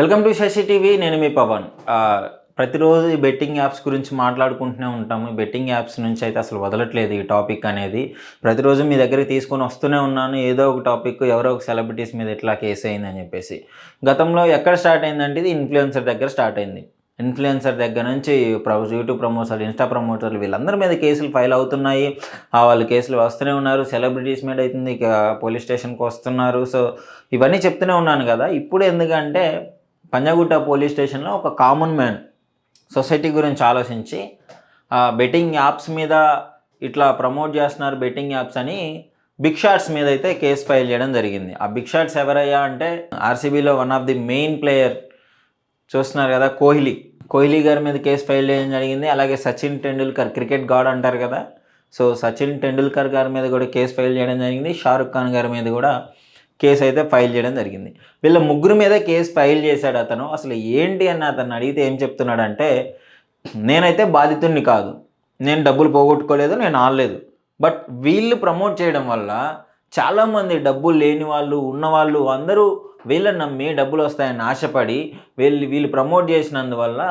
Welcome to Shashi TV నేను మీ పవన్. ప్రతిరోజు ఈ బెట్టింగ్ యాప్స్ గురించి మాట్లాడుకుంటూనే ఉంటాము. బెట్టింగ్ యాప్స్ నుంచి అయితే అసలు వదలట్లేదు ఈ టాపిక్ అనేది. ప్రతిరోజు మీ దగ్గరికి తీసుకొని వస్తూనే ఉన్నాను. ఏదో ఒక టాపిక్ ఎవరో ఒక సెలబ్రిటీస్ మీద ఎట్లా కేసు అయిందని చెప్పేసి. గతంలో ఎక్కడ స్టార్ట్ అయిందంటే ఇది ఇన్ఫ్లుయెన్సర్ దగ్గర స్టార్ట్ అయింది. ఇన్ఫ్లుయెన్సర్ దగ్గర నుంచి యూట్యూబ్ ప్రమోటర్లు ఇన్స్టా ప్రమోటర్లు వీళ్ళందరి మీద కేసులు ఫైల్ అవుతున్నాయి. ఆ వాళ్ళు కేసులు వస్తూనే ఉన్నారు. సెలబ్రిటీస్ మీద అవుతుంది ఇక పోలీస్ స్టేషన్కి వస్తున్నారు. సో ఇవన్నీ చెప్తూనే ఉన్నాను కదా. ఇప్పుడు ఎందుకంటే పంజాగుట్ట పోలీస్ స్టేషన్లో ఒక కామన్ మ్యాన్ సొసైటీ గురించి ఆలోచించి బెట్టింగ్ యాప్స్ మీద ఇట్లా ప్రమోట్ చేస్తున్నారు బెట్టింగ్ యాప్స్ అని బిగ్ షాట్స్ మీద అయితే కేసు ఫైల్ చేయడం జరిగింది. ఆ బిగ్ షాట్స్ ఎవరయ్యా అంటే ఆర్సీబీలో one of the main player చూస్తున్నారు కదా కోహ్లీ. కోహ్లీ గారి మీద కేసు ఫైల్ చేయడం జరిగింది. అలాగే సచిన్ టెండూల్కర్ క్రికెట్ గాడ్ అంటారు కదా. సో సచిన్ టెండూల్కర్ గారి మీద కూడా కేసు ఫైల్ చేయడం జరిగింది. షారుఖ్ ఖాన్ గారి మీద కూడా కేసు అయితే ఫైల్ చేయడం జరిగింది. వీళ్ళ ముగ్గురు మీద కేసు ఫైల్ చేశాడు అతను. అసలు ఏంటి అని అతను అడిగితే ఏం చెప్తున్నాడంటే నేనైతే బాధితుడిని కాదు. నేను డబ్బులు పోగొట్టుకోలేదు నేను ఆడలేదు బట్ వీళ్ళు ప్రమోట్ చేయడం వల్ల చాలామంది డబ్బులు లేని వాళ్ళు ఉన్నవాళ్ళు అందరూ వీళ్ళని నమ్మి డబ్బులు వస్తాయని ఆశపడి వీళ్ళు వీళ్ళు ప్రమోట్ చేసినందువల్ల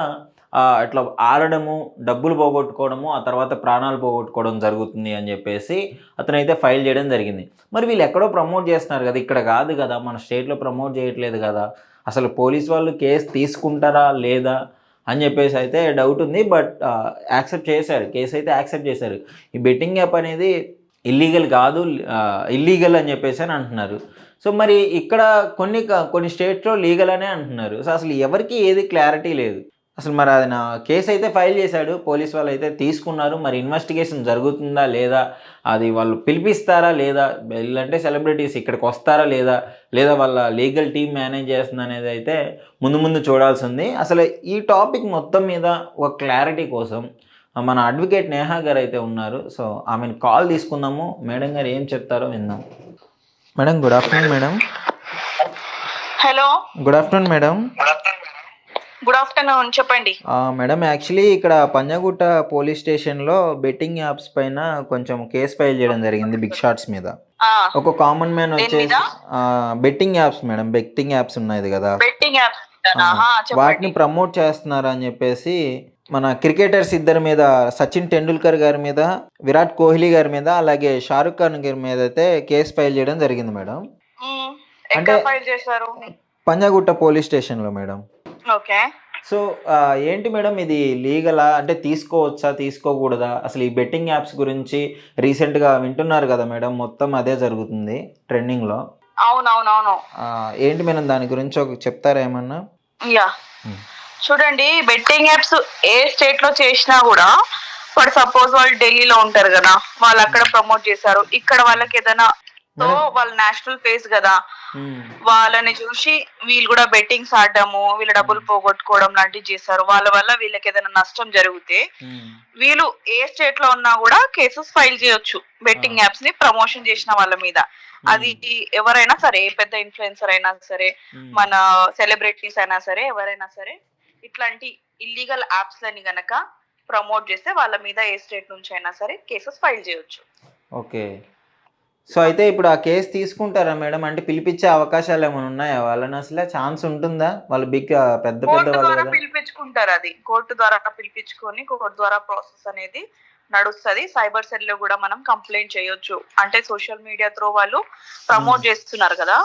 ఇట్లా అట్లా ఆడడము డబ్బులు పోగొట్టుకోవడము ఆ తర్వాత ప్రాణాలు పోగొట్టుకోవడం జరుగుతుంది అని చెప్పేసి అతనైతే ఫైల్ చేయడం జరిగింది. మరి వీళ్ళు ఎక్కడో ప్రమోట్ చేస్తున్నారు కదా ఇక్కడ కాదు కదా మన స్టేట్లో ప్రమోట్ చేయట్లేదు కదా అసలు పోలీస్ వాళ్ళు కేసు తీసుకుంటారా లేదా అని చెప్పేసి అయితే డౌట్ ఉంది. బట్ యాక్సెప్ట్ చేశారు కేసు అయితే యాక్సెప్ట్ చేశారు. ఈ బెట్టింగ్ యాప్ అనేది ఇల్లీగల్ కాదు ఇల్లీగల్ అని చెప్పేసి అని అంటున్నారు. సో మరి ఇక్కడ కొన్ని కొన్ని స్టేట్స్లో లీగల్ అనే అంటున్నారు. సో అసలు ఎవరికి ఏది క్లారిటీ లేదు. అసలు మరి అది నా కేసు అయితే ఫైల్ చేశాడు పోలీస్ వాళ్ళు అయితే తీసుకున్నారు. మరి ఇన్వెస్టిగేషన్ జరుగుతుందా లేదా? అది వాళ్ళు పిలిపిస్తారా లేదా? వీళ్ళంటే సెలబ్రిటీస్ ఇక్కడికి వస్తారా లేదా? లేదా వాళ్ళ లీగల్ టీం మేనేజ్ చేస్తుంది అనేది అయితే ముందు ముందు చూడాల్సి ఉంది అసలు ఈ టాపిక్ మొత్తం మీద ఒక క్లారిటీ కోసం మన అడ్వకేట్ నేహా గారు అయితే ఉన్నారు. సో ఆమెను కాల్ తీసుకుందాము. మేడం గారు ఏం చెప్తారో విందాం. Madam good afternoon madam. Hello. Good afternoon madam. Good afternoon చెప్పండి. మేడం యాక్చువల్లీ ఇక్కడ పంజాగుట్ట పోలీస్ స్టేషన్లో బెట్టింగ్ యాప్స్ పైన కొంచెం కేసు ఫైల్ చేయడం జరిగింది బిగ్ షాట్స్ మీద. ఒక కామన్ మ్యాన్ వచ్చేసి? Betting apps madam betting apps ఉన్నాయి కదా. బెట్టింగ్ యాప్స్ వాటిని ప్రమోట్ చేస్తున్నారు అని చెప్పేసి మన క్రికెటర్స్ ఇద్దరి మీద సచిన్ టెండూల్కర్ గారి మీద విరాట్ కోహ్లీ గారి మీద అలాగే షారుఖ్ ఖాన్ గారి మీద అయితే కేసు ఫైల్ చేయడం జరిగింది మేడం. అంటే- పంజాగుట్ట పోలీస్ స్టేషన్లో మేడం. ఓకే. సో ఏంటి మేడం ఇది లీగలా? అంటే తీసుకోవచ్చా? తీసుకోకూడదా? అసలు ఈ బెట్టింగ్ యాప్స్ గురించి రీసెంట్గా వింటున్నారు కదా మేడం మొత్తం అదే జరుగుతుంది ట్రెండింగ్లో. అవునవునవును. ఏంటి మేడం దాని గురించి ఒక చెప్తారా ఏమన్నా? యా. చూడండి బెట్టింగ్ యాప్స్ ఏ స్టేట్లో చేసినా కూడా ఫర్ సపోజ్ వాళ్ళు ఢిల్లీలో ఉంటారు కదా వాళ్ళు అక్కడ ప్రమోట్ చేశారు. ఇక్కడ వాళ్ళకి ఏదైనా సో. వాళ్ళ నేషనల్ ఫేస్ కదా. వాళ్ళని చూసి వీళ్ళు కూడా బెట్టింగ్స్ ఆడడము వీళ్ళ డబ్బులు పోగొట్టుకోవడం లాంటివి చేశారు వాళ్ళ వల్ల వీళ్ళకి ఏదైనా నష్టం జరిగితే. వీళ్ళు ఏ స్టేట్లో ఉన్నా కూడా కేసెస్ ఫైల్ చేయొచ్చు బెట్టింగ్ యాప్స్ని ప్రమోషన్ చేసిన వాళ్ళ మీద అది ఎవరైనా సరే ఏ పెద్ద ఇన్ఫ్లుయెన్సర్ అయినా సరే. మన సెలబ్రిటీస్ అయినా సరే ఎవరైనా సరే ఇట్లాంటి ఇల్లీగల్ యాప్స్ లని గనక ప్రమోట్ చేస్తే వాళ్ళ మీద ఏ స్టేట్ నుంచి అయినా సరే కేసెస్ ఫైల్ చేయొచ్చు ఓకే సో అయితే ఇప్పుడు ఆ కేసు తీసుకుంటారా మేడం? అంటే పిలిపించే అవకాశాలు ఏమైనా ఉన్నాయా? వాళ్ళని అసలు ఛాన్స్ ఉంటుందా? వాళ్ళు బిగ్ పెద్ద పెద్ద కోర్టు ద్వారా పిలిపించుకుంటారు అది. కోర్టు ద్వారా పిలిపించుకొని కోర్టు ద్వారా ప్రాసెస్ అనేది నడుస్తది. సైబర్ సెల్లో కూడా మనం కంప్లైంట్ చేయొచ్చు. అంటే సోషల్ మీడియా త్రూ వాళ్ళు ప్రమోట్ చేస్తున్నారు కదా.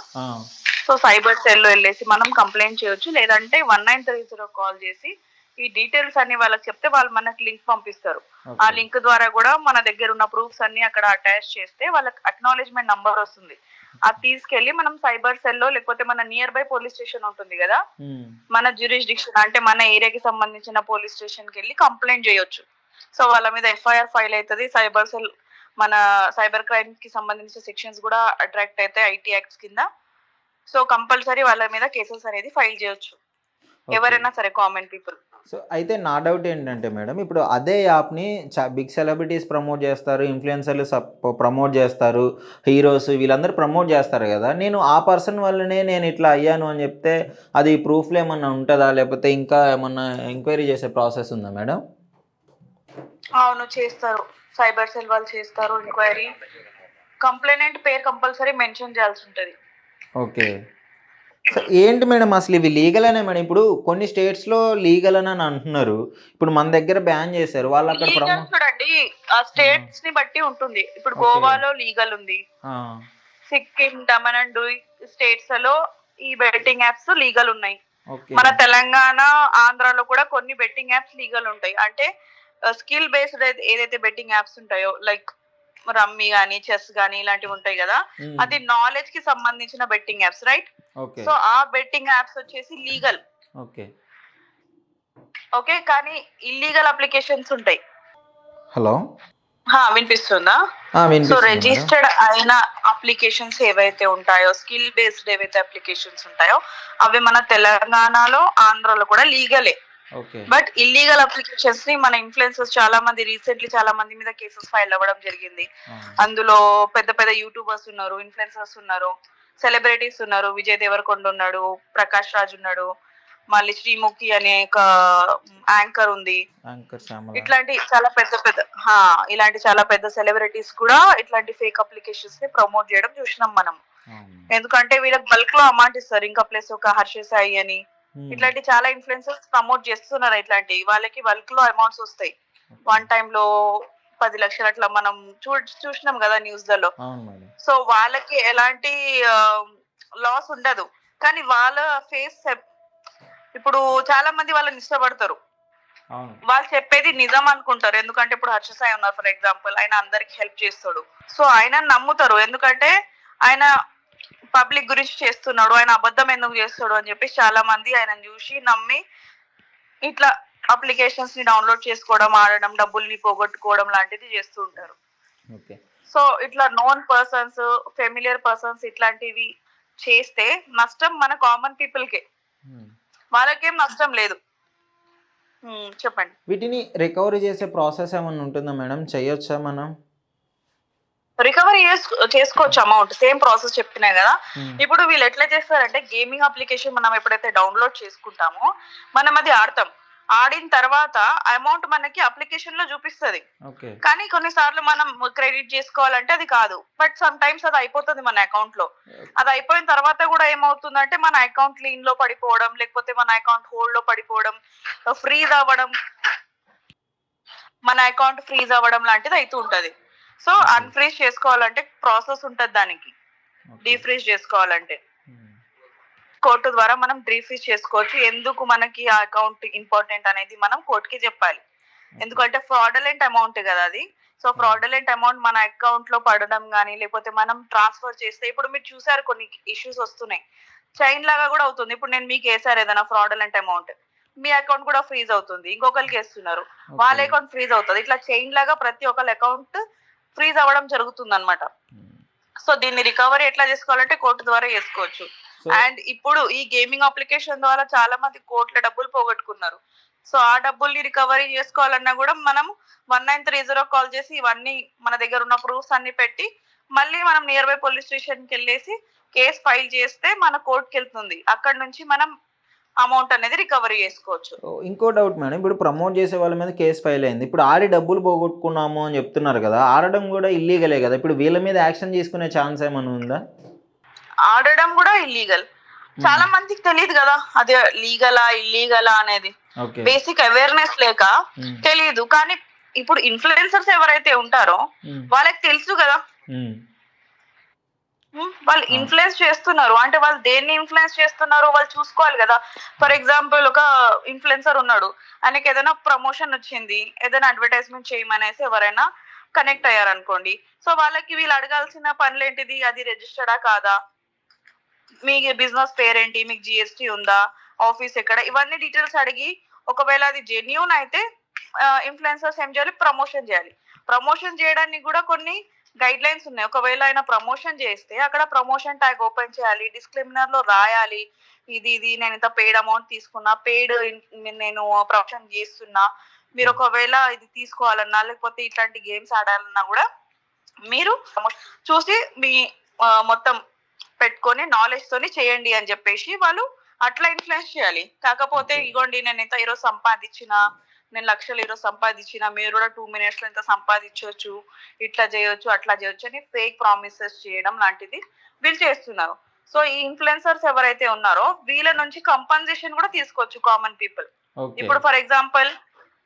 సో సైబర్ సెల్లో వెళ్ళేసి మనం కంప్లైంట్ చేయొచ్చు. లేదంటే one nine three zero call చేసి ఈ డీటెయిల్స్ అన్ని వాళ్ళకి చెప్తే వాళ్ళు మనకి లింక్ పంపిస్తారు. ఆ. లింక్ ద్వారా కూడా మన దగ్గర ఉన్న ప్రూఫ్స్ అన్ని అక్కడ అటాచ్ చేస్తే వాళ్ళకి అక్నాలెడ్జ్మెంట్ నంబర్ వస్తుంది. అది తీసుకెళ్ళి మనం సైబర్ సెల్లో లేకపోతే మన నియర్ బై పోలీస్ స్టేషన్ ఉంటుంది కదా. మన జ్యూరిస్డిక్షన్ అంటే మన ఏరియాకి సంబంధించిన పోలీస్ స్టేషన్కి వెళ్ళి కంప్లైంట్ చేయొచ్చు. సో వాళ్ళ మీద ఎఫ్ఐఆర్ ఫైల్ అవుతుంది సైబర్ సెల్ మన సైబర్ క్రైమ్కి సంబంధించిన సెక్షన్స్ కూడా అట్రాక్ట్ అయితే ఐటీ యాక్ట్స్ కింద. సో కంపల్సరీ వాళ్ళ మీద కేసెస్ అనేది ఫైల్ చేయొచ్చు. ఎవరైనా సరే కామన్ పీపుల్ సో అయితే నా డౌట్ ఏంటంటే మేడం ఇప్పుడు అదే యాప్ని బిగ్ సెలబ్రిటీస్ ప్రమోట్ చేస్తారు ఇన్ఫ్లుయెన్సర్లు ప్రమోట్ చేస్తారు హీరోస్ వీళ్ళందరూ ప్రమోట్ చేస్తారు కదా నేను ఆ పర్సన్ వల్లనే నేను ఇట్లా అయ్యాను అని చెప్తే అది ప్రూఫ్లో ఏమన్నా ఉంటుందా? లేకపోతే ఇంకా ఏమన్నా ఎంక్వైరీ చేసే ప్రాసెస్ ఉందా మేడం? అవును చేస్తారు. సైబర్ సెల్ వాళ్ళు చేస్తారు ఎంక్వైరీ. కంప్లైనెంట్ పేరు కంపల్సరీ మెన్షన్ చేయాల్సి ఉంటది. ఓకే. ఏంటి మేడం అసలు ఇవి లీగల్ అనే మేడం? ఇప్పుడు కొన్ని స్టేట్స్లో లీగల్ అని అంటున్నారు. ఇప్పుడు మన దగ్గర బ్యాన్ చేశారు. వాళ్ళు అక్కడ లీగల్ ప్రమో చూడండి. ఆ స్టేట్స్ని బట్టి ఉంటుంది. ఇప్పుడు Okay. గోవాలో లీగల్ ఉంది. ఆ, సిక్కిం దమన్ అండ్ స్టేట్స్లో ఈ బెట్టింగ్ యాప్స్ లీగల్ ఉన్నాయి. ఓకే. మన తెలంగాణ ఆంధ్రాలో కూడా కొన్ని బెట్టింగ్ యాప్స్ లీగల్ ఉంటాయి. అంటే స్కిల్ బేస్డ్ ఏదైతే బెట్టింగ్ యాప్స్ ఉంటాయో లైక్ రమ్మీ గానీ చెస్ గానీ ఇలాంటివి ఉంటాయి కదా అది నాలెడ్జ్కి సంబంధించిన betting apps right okay. So ఆ బెట్టింగ్ యాప్స్ వచ్చేసి లీగల్ ఓకే. ఓకే కానీ ఇల్లీగల్ అప్లికేషన్స్ ఉంటాయి. హలో? హా, వినిపిస్తుందా? సో. రిజిస్టర్డ్ అయిన అప్లికేషన్స్ ఏవైతే ఉంటాయో స్కిల్ బేస్డ్ ఏవైతే అప్లికేషన్స్ ఉంటాయో అవి మన తెలంగాణలో ఆంధ్రాలో కూడా లీగలే బట్ ఇల్లీగల్ అప్లికేషన్స్ని మన ఇన్ఫ్లుయెన్సర్స్ చాలా మంది రీసెంట్లీ చాలా మంది మీద కేసెస్ ఫైల్ అవ్వడం జరిగింది. అందులో పెద్ద పెద్ద యూట్యూబర్స్ ఉన్నారు ఇన్ఫ్లుయెన్సర్స్ ఉన్నారు సెలబ్రిటీస్ ఉన్నారు. విజయ్ దేవరకొండ ఉన్నాడు ప్రకాష్ రాజ్ ఉన్నాడు మళ్ళీ శ్రీముఖి అనే ఒక యాంకర్ ఉంది. ఇట్లాంటి చాలా పెద్ద పెద్ద హా, ఇలాంటి చాలా పెద్ద సెలబ్రిటీస్ కూడా ఇట్లాంటి ఫేక్ అప్లికేషన్స్ని ప్రమోట్ చేయడం చూసినాం మనం. ఎందుకంటే వీళ్ళకి బల్క్లో అమౌంట్ ఇస్తారు. ఇంకా ప్లస్ ఒక హర్ష సాయి అని ఇట్లాంటి చాలా ఇన్ఫ్లుయెన్సర్స్ ప్రమోట్ చేస్తున్నారు ఇట్లాంటి. వాళ్ళకి బల్క్లో అమౌంట్స్ వస్తాయి. వన్ టైమ్లో పది లక్షలు అట్లా మనం చూ చూసినాం కదా న్యూస్లలో సో వాళ్ళకి ఎలాంటి లాస్ ఉండదు. కానీ వాళ్ళ ఫేస్ ఇప్పుడు చాలా మంది వాళ్ళని ఇష్టపడతారు. వాళ్ళు చెప్పేది నిజం అనుకుంటారు. ఎందుకంటే ఇప్పుడు హర్ష సాయి ఉన్నారు ఫర్ ఎగ్జాంపుల్ ఆయన అందరికి హెల్ప్ చేస్తాడు. సో ఆయన నమ్ముతారు. ఎందుకంటే ఆయన పబ్లిక్ గురించి చేస్తున్నాడు. ఆయన అబద్ధం ఎందుకు చేస్తాడు అని చెప్పి చాలా మంది ఆయన చూసి నమ్మి ఇట్లా అప్లికేషన్స్ని డౌన్లోడ్ చేసుకోవడం ఆడడం డబ్బుల్ని పోగొట్టుకోవడం లాంటిది చేస్తూ ఉంటారు. ఓకే. సో ఇట్లా నోన్ పర్సన్స్ ఫెమిలియర్ పర్సన్స్ ఇట్లాంటివి చేస్తే నష్టం మన కామన్ పీపుల్ కే. ఉమ్. వాళ్ళకేం నష్టం లేదు. ఉమ్, చెప్పండి. వీటిని రికవరీ చేసే ప్రాసెస్ ఏమైనా ఉంటుందా మేడం? చేయొచ్చా మనం? రికవరీ చేసుకోవచ్చు అమౌంట్ సేమ్ ప్రాసెస్ చెప్పినా కదా. ఉమ్, ఇప్పుడు వీళ్ళు ఎట్లా చేస్తారంటే గేమింగ్ అప్లికేషన్ మనం ఎప్పుడైతే డౌన్లోడ్ చేసుకుంటామో మనం అది ఆడతాం. ఆడిన తర్వాత అమౌంట్ మనకి అప్లికేషన్లో చూపిస్తుంది. కానీ కొన్నిసార్లు మనం క్రెడిట్ చేసుకోవాలంటే అది కాదు. బట్ సమ్ టైమ్స్ అది అయిపోతుంది మన అకౌంట్లో. అది అయిపోయిన తర్వాత కూడా ఏమవుతుందంటే మన అకౌంట్ లీన్లో పడిపోవడం లేకపోతే మన అకౌంట్ హోల్డ్లో పడిపోవడం ఫ్రీజ్ అవ్వడం మన అకౌంట్ ఫ్రీజ్ అవ్వడం లాంటిది అవుతూ ఉంటది. సో. అన్ఫ్రీజ్ చేసుకోవాలంటే ప్రాసెస్ ఉంటది దానికి. డీఫ్రీజ్ చేసుకోవాలంటే. ఉమ్, కోర్టు ద్వారా మనం డీఫ్రీజ్ చేసుకోవచ్చు. ఎందుకు మనకి ఆ అకౌంట్ ఇంపార్టెంట్ అనేది మనం కోర్టుకి చెప్పాలి. ఎందుకంటే ఫ్రాడలెంట్ అమౌంట్ కదా అది. సో ఫ్రాడలెంట్ అమౌంట్ మన అకౌంట్లో పడడం కానీ లేకపోతే మనం ట్రాన్స్ఫర్ చేస్తే ఇప్పుడు మీరు చూసారు కొన్ని ఇష్యూస్ వస్తున్నాయి. చైన్ లాగా కూడా అవుతుంది. ఇప్పుడు నేను మీకు వేసారు ఏదైనా ఫ్రాడలెంట్ అమౌంట్ మీ అకౌంట్ కూడా ఫ్రీజ్ అవుతుంది. ఇంకొకరికి వేస్తున్నారు. వాళ్ళ అకౌంట్ ఫ్రీజ్ అవుతుంది. ఇట్లా చైన్ లాగా ప్రతి ఒక్కరి అకౌంట్ ఫ్రీజ్ అవ్వడం జరుగుతుంది అనమాట. సో దీన్ని రికవరీ ఎట్లా చేసుకోవాలంటే కోర్టు ద్వారా చేసుకోవచ్చు. అండ్ ఇప్పుడు ఈ గేమింగ్ అప్లికేషన్ ద్వారా చాలా మంది కోట్ల డబ్బులు పోగొట్టుకున్నారు. సో ఆ డబ్బుల్ని రికవరీ చేసుకోవాలన్నా కూడా మనం one nine three zero call చేసి ఇవన్నీ మన దగ్గర ఉన్న ప్రూఫ్స్ అన్ని పెట్టి మళ్ళీ మనం నియర్ బై పోలీస్ స్టేషన్కి వెళ్ళేసి కేసు ఫైల్ చేస్తే మన కోర్టుకి వెళ్తుంది. అక్కడ నుంచి మనం అమౌంట్ అనేది రికవరీ చేసుకోవచ్చు. ఇంకో డౌట్ మేడం ఇప్పుడు ప్రమోట్ చేసే వాళ్ళ మీద కేసు ఫైల్ అయింది. ఇప్పుడు ఆడి డబ్బులు పోగొట్టుకున్నాము అని చెప్తున్నారు కదా ఆడడం కూడా ఇల్లీగలే కదా? ఇప్పుడు వీళ్ళ మీద యాక్షన్ తీసుకునే ఛాన్స్ ఏమైనా ఉందా? ఆడడం కూడా ఇల్లీగల్ చాలా మందికి తెలియదు కదా అదే లీగలా ఇల్లీగలా అనేది. బేసిక్ అవేర్నెస్ లేక తెలియదు కానీ ఇప్పుడు ఇన్ఫ్లుయెన్సర్స్ ఎవరైతే ఉంటారో వాళ్ళకి తెలుసు కదా. వాళ్ళు ఇన్ఫ్లుయెన్స్ చేస్తున్నారు. అంటే వాళ్ళు దేన్ని ఇన్ఫ్లుయెన్స్ చేస్తున్నారో వాళ్ళు చూసుకోవాలి కదా. ఫర్ ఎగ్జాంపుల్ ఒక ఇన్ఫ్లుయెన్సర్ ఉన్నాడు. ఆయనకి ఏదైనా ప్రమోషన్ వచ్చింది. ఏదైనా అడ్వర్టైజ్మెంట్ చేయమనేసి ఎవరైనా కనెక్ట్ అయ్యారనుకోండి. సో వాళ్ళకి వీళ్ళు అడగాల్సిన పనులు ఏంటిది అది రిజిస్టర్డా కాదా? మీ బిజినెస్ పేరేంటి? మీకు జిఎస్టీ ఉందా? ఆఫీస్ ఎక్కడ? ఇవన్నీ డీటెయిల్స్ అడిగి ఒకవేళ అది జెన్యున్ అయితే ఇన్ఫ్లుయెన్సర్స్ ఏం చేయాలి? ప్రమోషన్ చేయాలి. ప్రమోషన్ చేయడానికి కూడా కొన్ని గైడ్ లైన్స్ ఉన్నాయి. ఒకవేళ ఆయన ప్రమోషన్ చేస్తే అక్కడ ప్రమోషన్ ట్యాగ్ ఓపెన్ చేయాలి డిస్క్రిమినర్లో రాయాలి. ఇది ఇది నేను ఇంత పెయిడ్ అమౌంట్ తీసుకున్నా పెయిడ్ నేను ప్రమోషన్ చేస్తున్నా మీరు ఒకవేళ ఇది తీసుకోవాలన్నా లేకపోతే ఇట్లాంటి గేమ్స్ ఆడాలన్నా కూడా మీరు చూసి మీ మొత్తం పెట్టుకొని నాలెడ్జ్ తోని చేయండి అని చెప్పేసి వాళ్ళు అట్లా ఇన్ఫ్లుయెన్స్ చేయాలి. కాకపోతే ఇగోండి నేను ఇంత ఈరోజు సంపాదించిన నేను లక్షలు ఈరోజు సంపాదించిన మీరు కూడా టూ మినిట్స్లో ఇంత సంపాదించవచ్చు ఇట్లా చేయొచ్చు అట్లా చేయొచ్చు అని ఫేక్ ప్రామిసెస్ చేయడం లాంటిది వీళ్ళు చేస్తున్నారు. సో ఈ ఇన్ఫ్లుయెన్సర్స్ ఎవరైతే ఉన్నారో వీళ్ళ నుంచి కంపన్సేషన్ కూడా తీసుకోవచ్చు కామన్ పీపుల్ ఇప్పుడు ఫర్ ఎగ్జాంపుల్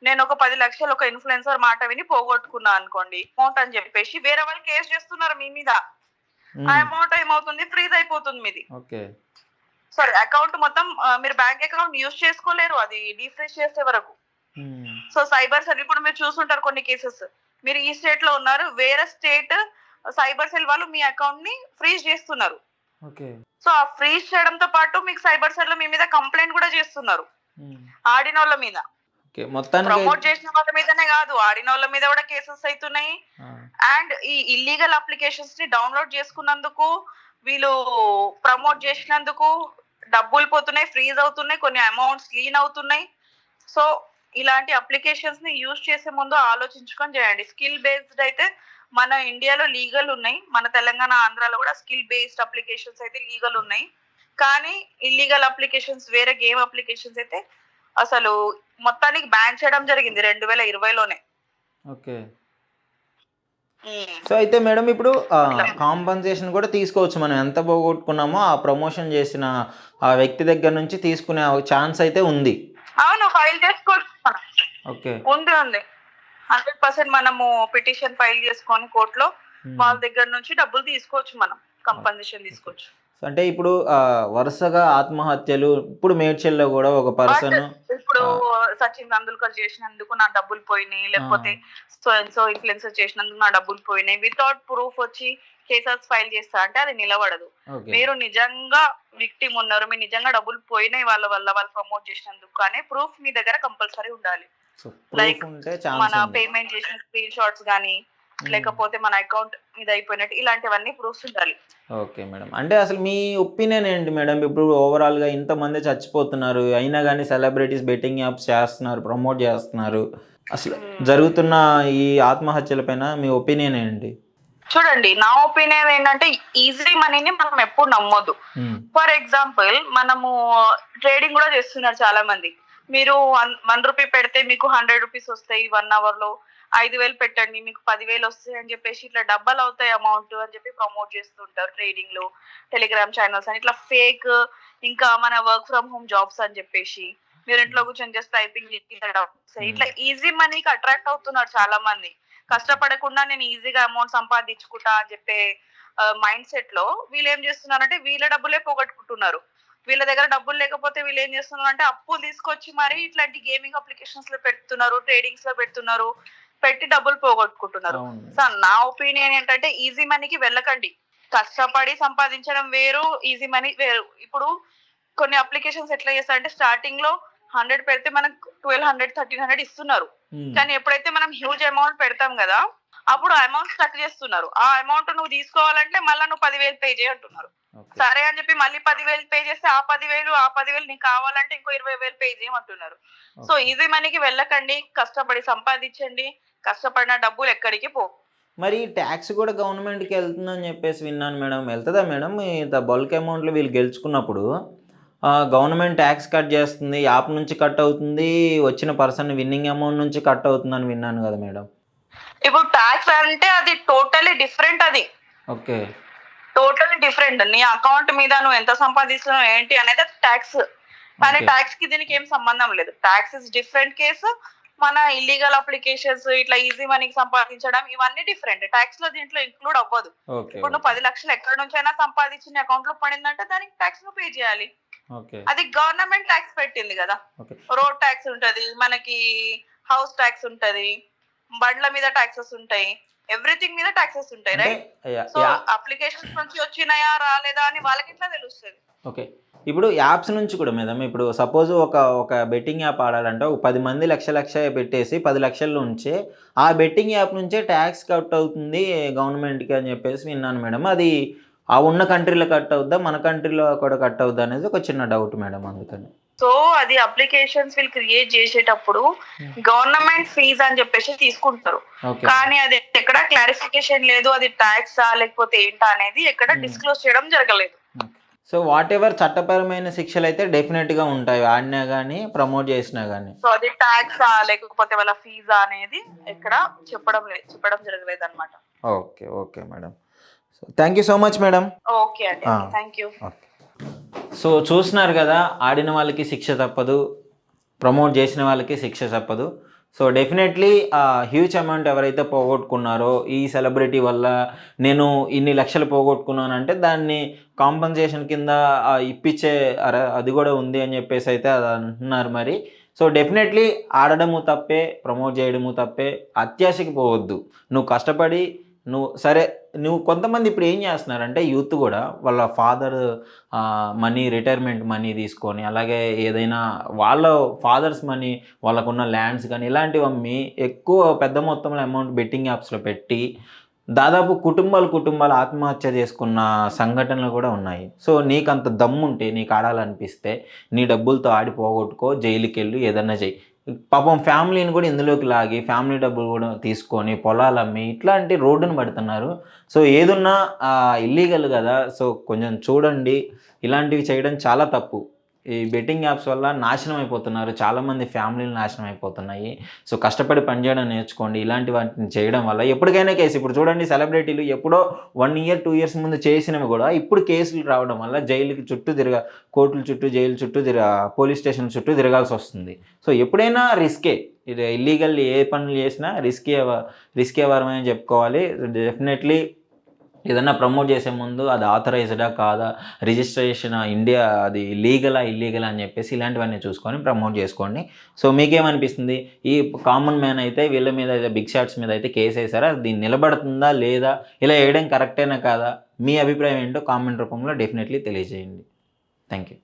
నేను ఒక పది లక్షలు ఒక ఇన్ఫ్లుయెన్సర్ మాట విని పోగొట్టుకున్నా అనుకోండి అమౌంట్ అని చెప్పేసి వేరే వాళ్ళు కేసు చేస్తున్నారు మీ మీద. ఆ అమౌంట్ ఏమవుతుంది? ఫ్రీజ్ అయిపోతుంది మీది. సారీ అకౌంట్ మొత్తం మీరు బ్యాంక్ అకౌంట్ యూజ్ చేసుకోలేరు అది డీఫ్రెష్ చేసే వరకు. సో సైబర్ సెల్ ఇప్పుడు మీరు చూసుంటారు కొన్ని కేసెస్ మీరు ఈ స్టేట్లో ఉన్నారు వేరే స్టేట్ సైబర్ సెల్ వాళ్ళు మీ అకౌంట్ని ఫ్రీజ్ చేస్తున్నారు. ఓకే సో ఆ ఫ్రీజ్ చేయడంతో పాటు మీకు సైబర్ సెల్ మీ మీద కంప్లైంట్ కూడా చేస్తున్నారు. ఆడిన వాళ్ళ మీద. ప్రమోట్ చేసిన వాళ్ళ మీదనే కాదు ఆడిన వాళ్ళ మీద కూడా కేసెస్ అవుతున్నాయి. అండ్ ఈ ఇల్లీగల్ అప్లికేషన్స్ని డౌన్లోడ్ చేసుకున్నందుకు వీళ్ళు ప్రమోట్ చేసినందుకు డబ్బులు పోతున్నాయి ఫ్రీజ్ అవుతున్నాయి కొన్ని అమౌంట్స్ లీన్ అవుతున్నాయి. సో ఇలాంటి అప్లికేషన్స్ని యూజ్ చేసే ముందు ఆలోచించుకొని చేయండి. స్కిల్ బేస్డ్ అయితే మన ఇండియాలో లీగల్ ఉన్నాయి. మన తెలంగాణ ఆంధ్రాలో కూడా స్కిల్ బేస్డ్ అప్లికేషన్స్ అయితే లీగల్ ఉన్నాయి. కానీ ఇల్లీగల్ అప్లికేషన్స్ వేరే గేమ్ అప్లికేషన్స్ అయితే అసలు మొత్తానికి బ్యాన్ చేయడం జరిగింది రెండు వేల ఇరవైలోనే. ఓకే. సో అయితే మేడం ఇప్పుడు. కాంపన్సేషన్ కూడా తీసుకోవచ్చు మనం. ఎంత పోగొట్టుకున్నామో ఆ ప్రమోషన్ చేసిన ఆ వ్యక్తి దగ్గర నుంచి తీసుకునే ఛాన్స్ అయితే ఉంది. అవును ఫైల్ చేసుకోవచ్చు ఉంది ఉంది. హండ్రెడ్ పర్సెంట్ మనము పిటిషన్ ఫైల్ చేసుకొని కోర్టులో వాళ్ళ దగ్గర నుంచి డబ్బులు తీసుకోవచ్చు మనం కంపన్సేషన్ తీసుకోవచ్చు. అంటే ఇప్పుడు వరుసగా ఆత్మహత్యలు ఇప్పుడు మేడ్చల్లో కూడా ఒక పర్సన్ ఇప్పుడు సచిన్ అందుల్కర్ చేసినందుకు నా డబ్బులు పోయినాయి లేకపోతే సో సో ఇన్ఫ్లుయెన్సర్ చేసినందుకు నా డబ్బులు పోయినాయి వితౌట్ ప్రూఫ్ వచ్చి కేసెస్ ఫైల్ చేస్తా అంటే అది నిలబడదు. మీరు నిజంగా విక్టిమ్ ఉన్నారు మీరు నిజంగా డబ్బులు పోయినాయి వాళ్ళ వల్ల వాళ్ళు ప్రమోట్ చేసినందుకు కానీ ప్రూఫ్ మీ దగ్గర కంపల్సరీ ఉండాలి. ఉంటే మన పేమెంట్ చేసిన స్క్రీన్ షాట్స్ కానీ లేకపోతే మన అకౌంట్ మీద అయిపోయినట్టు ఇలాంటివన్నీ ప్రూఫ్స్ ఉండాలి. ఓకే మేడం అంటే అసలు మీ ఒపీనియన్ ఏంటి మేడం ఇప్పుడు ఓవరాల్గా ఇంతమంది చచ్చిపోతున్నారు అయినా కానీ సెలబ్రిటీస్ బెట్టింగ్ యాప్స్ చేస్తున్నారు ప్రమోట్ చేస్తున్నారు. అసలు Hmm. జరుగుతున్న ఈ ఆత్మహత్యల పైన మీ ఒపీనియన్ ఏంటి? చూడండి నా ఒపీనియన్ ఏంటంటే ఈజీ మనీని మనం ఎప్పుడు నమ్మొద్దు. Hmm. ఫర్ ఎగ్జాంపుల్ మనము ట్రేడింగ్ కూడా చేస్తున్నారు చాలా మంది మీరు వన్ రూపీ పెడితే మీకు హండ్రెడ్ రూపీస్ వస్తాయి వన్ అవర్లో. ఐదు వేలు పెట్టండి మీకు పదివేలు వస్తాయి అని చెప్పేసి ఇట్లా డబ్బల్ అవుతాయి అమౌంట్ అని చెప్పి ప్రమోట్ చేస్తుంటారు ట్రేడింగ్లో టెలిగ్రామ్ ఛానల్స్ అని. ఇట్లా ఫేక్ ఇంకా మన వర్క్ ఫ్రమ్ హోమ్ జాబ్స్ అని చెప్పేసి. మీరు ఇంట్లో కూర్చొని జస్ట్ టైపింగ్ ఇట్లా ఈజీ మనీకి అట్రాక్ట్ అవుతున్నారు చాలా మంది కష్టపడకుండా నేను ఈజీగా అమౌంట్ సంపాదించుకుంటా అని చెప్పే మైండ్ సెట్లో వీళ్ళు ఏం చేస్తున్నారంటే వీళ్ళ డబ్బులే పోగొట్టుకుంటున్నారు. వీళ్ళ దగ్గర డబ్బులు లేకపోతే వీళ్ళు ఏం చేస్తున్నారు అంటే అప్పులు తీసుకొచ్చి మరి ఇట్లాంటి గేమింగ్ అప్లికేషన్స్లో పెడుతున్నారు ట్రేడింగ్స్లో పెడుతున్నారు పెట్టి డబ్బులు పోగొట్టుకుంటున్నారు. సో నా ఒపీనియన్ ఏంటంటే ఈజీ మనీకి వెళ్ళకండి. కష్టపడి సంపాదించడం వేరు ఈజీ మనీ వేరు. ఇప్పుడు కొన్ని అప్లికేషన్స్ ఎట్లా చేస్తారంటే స్టార్టింగ్లో హండ్రెడ్ పెడితే మనకు ట్వెల్వ్ హండ్రెడ్ థర్టీన్ హండ్రెడ్ ఇస్తున్నారు. Hmm. కానీ ఎప్పుడైతే మనం హ్యూజ్ అమౌంట్ పెడతాం కదా అప్పుడు అమౌంట్ స్టక్ చేస్తున్నారు. ఆ అమౌంట్ నువ్వు తీసుకోవాలంటే మళ్ళీ నువ్వు పదివేలు పే చేయ అంటున్నారు. సరే అని చెప్పి మళ్ళీ పదివేలు పే చేస్తే ఆ పదివేలు ఆ పదివేలు నీకు కావాలంటే ఇంకో ఇరవై వేలు పే చేయమంటున్నారు సో ఈజీ మనీకి వెళ్ళకండి కష్టపడి సంపాదించండి కష్టపడిన డబ్బులు ఎక్కడికి పో. మరి ట్యాక్స్ కూడా గవర్నమెంట్కి వెళ్తుందని చెప్పేసి విన్నాను మేడం. వెళ్తుందా మేడం? ఇంత బల్క్ అమౌంట్లు వీళ్ళు గెలుచుకున్నప్పుడు గవర్నమెంట్ ట్యాక్స్ కట్ చేస్తుంది యాప్ నుంచి కట్ అవుతుంది వచ్చిన పర్సన్ విన్నింగ్ అమౌంట్ నుంచి కట్ అవుతుందని విన్నాను కదా మేడం. ఇప్పుడు ట్యాక్స్ అంటే అది టోటలీ డిఫరెంట్ అది. ఓకే. టోటలీ డిఫరెంట్ నీ అకౌంట్ మీద నువ్వు ఎంత సంపాదిస్తున్నావు ఏంటి అనేది ట్యాక్స్ కానీ. ట్యాక్స్కి దీనికి ఏం సంబంధం లేదు. ట్యాక్స్ ఇస్ డిఫరెంట్ కేసు మన ఇల్లీగల్ అప్లికేషన్స్ ఇట్లా ఈజీ మనీకి సంపాదించడం ఇవన్నీ డిఫరెంట్ ట్యాక్స్లో దీంట్లో ఇంక్లూడ్ అవ్వదు. ఇప్పుడు నువ్వు పది లక్షలు ఎక్కడి నుంచైనా సంపాదించిన అకౌంట్లో పడిందంటే దానికి ట్యాక్స్ నువ్వు పే చేయాలి. అది గవర్నమెంట్ ట్యాక్స్ పెట్టింది కదా. రోడ్ ట్యాక్స్ ఉంటది మనకి హౌస్ ట్యాక్స్ ఉంటది. బండ్ల మీద ట్యాక్సెస్ ఉంటాయి. ఎవ్రీథింగ్ మీద ట్యాక్సెస్ ఉంటాయి రైట్? సో అప్లికేషన్స్ నుంచి వచ్చినాయా రాలేదా అని వాళ్ళకి ఎట్లా తెలుస్తుంది? ఓకే. ఇప్పుడు యాప్స్ నుంచి కూడా మేడం ఇప్పుడు సపోజ్ ఒక ఒక బెట్టింగ్ యాప్ ఆడాలంటే ఒక పది మంది లక్ష లక్ష పెట్టేసి పది లక్షల నుంచే ఆ బెట్టింగ్ యాప్ నుంచే ట్యాక్స్ కట్ అవుతుంది గవర్నమెంట్కి అని చెప్పేసి విన్నాను మేడం. అది ఆ ఉన్న కంట్రీలో కట్ అవుద్దా మన కంట్రీలో కూడా కట్ అవుద్దా అనేది ఒక చిన్న డౌట్ మేడం అందుకని. సో అది అప్లికేషన్స్ వీళ్ళు క్రియేట్ చేసేటప్పుడు గవర్నమెంట్ ఫీజ్ అని చెప్పేసి తీసుకుంటారు. కానీ అది ఎక్కడ క్లారిఫికేషన్ లేదు అది ట్యాక్సా లేకపోతే ఏంటా అనేది ఎక్కడ Hmm. డిస్క్లోజ్ చేయడం జరగలేదు. సో వాట్ ఎవర్ చట్టపరమైన శిక్షలు అయితే డెఫినెట్గా ఉంటాయి ఆడినా కానీ ప్రమోట్ చేసినా కానీ సో అది ట్యాక్సా లేకపోతే వాళ్ళ ఫీజా అనేది ఎక్కడ చెప్పడం లేదు చెప్పడం జరగలేదు అనమాట okay okay madam thank you so much madam okay అండి. థ్యాంక్ యూ సో చూస్తున్నారు కదా ఆడిన వాళ్ళకి శిక్ష తప్పదు ప్రమోట్ చేసిన వాళ్ళకి శిక్ష తప్పదు. సో డెఫినెట్లీ హ్యూజ్ అమౌంట్ ఎవరైతే పోగొట్టుకున్నారో ఈ సెలబ్రిటీ వల్ల నేను ఇన్ని లక్షలు పోగొట్టుకున్నానంటే దాన్ని కాంపన్సేషన్ కింద ఇప్పించే అర- అది కూడా ఉంది అని చెప్పేసి అయితే అది అంటున్నారు మరి. సో డెఫినెట్లీ ఆడడము తప్పే ప్రమోట్ చేయడము తప్పే అత్యాశకి పోవద్దు. నువ్వు కష్టపడి నువ్వు సరే నువ్వు కొంతమంది ఇప్పుడు ఏం చేస్తున్నారంటే యూత్ కూడా వాళ్ళ ఫాదర్ మనీ రిటైర్మెంట్ మనీ తీసుకొని అలాగే ఏదైనా వాళ్ళ ఫాదర్స్ మనీ వాళ్ళకున్న ల్యాండ్స్ కానీ ఇలాంటివి అమ్మి ఎక్కువ పెద్ద మొత్తంలో అమౌంట్ బెట్టింగ్ యాప్స్లో పెట్టి దాదాపు కుటుంబాలు కుటుంబాలు ఆత్మహత్య చేసుకున్న సంఘటనలు కూడా ఉన్నాయి. సో నీకు అంత దమ్ముంటే నీకు ఆడాలనిపిస్తే నీ డబ్బులతో ఆడి పోగొట్టుకో జైలుకి వెళ్ళి ఏదన్నా చెయ్యి. పాపం ఫ్యామిలీని కూడా ఇందులోకి లాగి ఫ్యామిలీ డబ్బులు కూడా తీసుకొని పొలాలు అమ్మి ఇట్లాంటి రోడ్డును పడుతున్నారు. సో ఏదున్నా ఇల్లీగల్ కదా. సో కొంచెం చూడండి. ఇలాంటివి చేయడం చాలా తప్పు. ఈ బెట్టింగ్ యాప్స్ వల్ల నాశనం అయిపోతున్నారు. చాలామంది ఫ్యామిలీలు నాశనం అయిపోతున్నాయి. సో కష్టపడి పనిచేయడం నేర్చుకోండి. ఇలాంటి వాటిని చేయడం వల్ల ఎప్పటికైనా కేసు. ఇప్పుడు చూడండి సెలబ్రిటీలు ఎప్పుడో వన్ ఇయర్ టూ ఇయర్స్ ముందు చేసినవి కూడా ఇప్పుడు కేసులు రావడం వల్ల జైలుకి చుట్టూ తిరగ కోర్టుల చుట్టూ జైలు చుట్టూ తిరగ పోలీస్ స్టేషన్ చుట్టూ తిరగాల్సి వస్తుంది. సో ఎప్పుడైనా రిస్కే. ఇది ఇల్లీగల్ ఏ పనులు చేసినా రిస్కే రిస్కే వరమని చెప్పుకోవాలి. డెఫినెట్లీ ఏదన్నా ప్రమోట్ చేసే ముందు అది ఆథరైజ్డా కాదా? రిజిస్ట్రేషన్ ఇండియా అది లీగలా ఇల్లీగలా అని చెప్పేసి ఇలాంటివన్నీ చూసుకొని ప్రమోట్ చేసుకోండి. సో మీకేమనిపిస్తుంది? ఈ కామన్ మ్యాన్ అయితే వీళ్ళ మీద అయితే బిగ్ షాట్స్ మీద అయితే కేసు వేసారా దీన్ని నిలబడుతుందా లేదా? ఇలా వేయడం కరెక్టేనా కాదా? మీ అభిప్రాయం ఏంటో కామెంట్ రూపంలో డెఫినెట్లీ తెలియజేయండి. Thank you